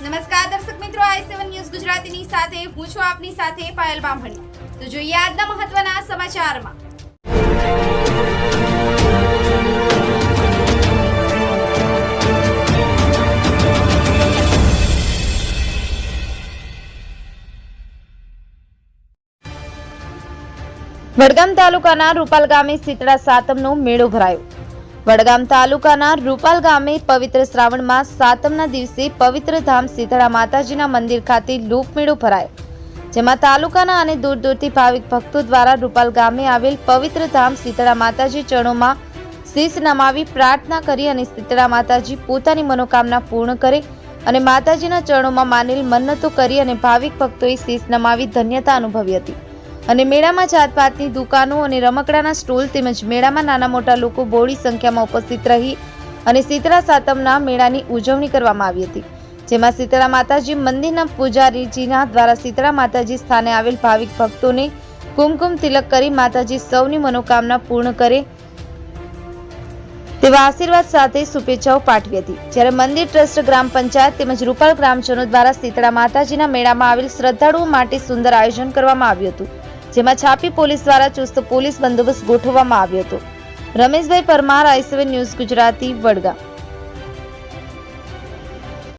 નમસ્કાર દર્શક મિત્રો, આઈ સેવન ન્યૂઝ ગુજરાતીની સાથે, હું છું આપની સાથે પાયલ બામણી. તો જોઈએ આજના મહત્વના સમાચારમાં. વડગામ તાલુકાના રૂપાલ ગામે શીતળા સાતમનો મેળો ભરાયો. વડગામ તાલુકાના રૂપાલ ગામે પવિત્ર શ્રાવણ માસ સાતમના દિવસે પવિત્ર ધામ સીતળા માતાજીના મંદિર ખાતે લોકમેળો ભરાયો, જેમાં તાલુકાના અને દૂર દૂરથી ભાવિક ભક્તો દ્વારા રૂપાલ ગામે આવેલ પવિત્ર ધામ સીતળા માતાજી ચરણોમાં શીશ નમાવી પ્રાર્થના કરી અને સીતળા માતાજી પોતાની મનોકામના પૂર્ણ કરે અને માતાજીના ચરણોમાં માનેલ મન્નતો કરી અને ભાવિક ભક્તોએ શીશ નમાવી ધન્યતા અનુભવી હતી. અને મેળામાં જાતપાતની દુકાનો અને રમકડાના સ્ટોલ તેમજ મેળામાં નાના મોટા લોકો બોડી સંખ્યામાં ઉપસ્થિત રહી અને શીતળા સાતમના મેળાની ઉજવણી કરવામાં આવી હતી, જેમાં શીતળા માતાજી મંદિરના પૂજારીજીના દ્વારા શીતળા માતાજી સ્થાને આવેલ ભાવિક ભક્તોને કુમકુમ તિલક કરી માતાજી સૌની મનોકામના પૂર્ણ કરે તેવા આશીર્વાદ સાથે શુભેચ્છાઓ પાઠવી હતી. જ્યારે મંદિર ટ્રસ્ટ ગ્રામ પંચાયત તેમજ રૂપાલ ગ્રામજનો દ્વારા શીતળા માતાજીના મેળામાં આવેલ શ્રદ્ધાળુઓ માટે સુંદર આયોજન કરવામાં આવ્યું હતું. જેમાં છાપી પોલીસ દ્વારા ચુસ્ત પોલીસ બંદોબસ્ત ગોઠવવામાં આવ્યો હતો. Rameshbhai Parmar I seven news Gujarati, Vadgam.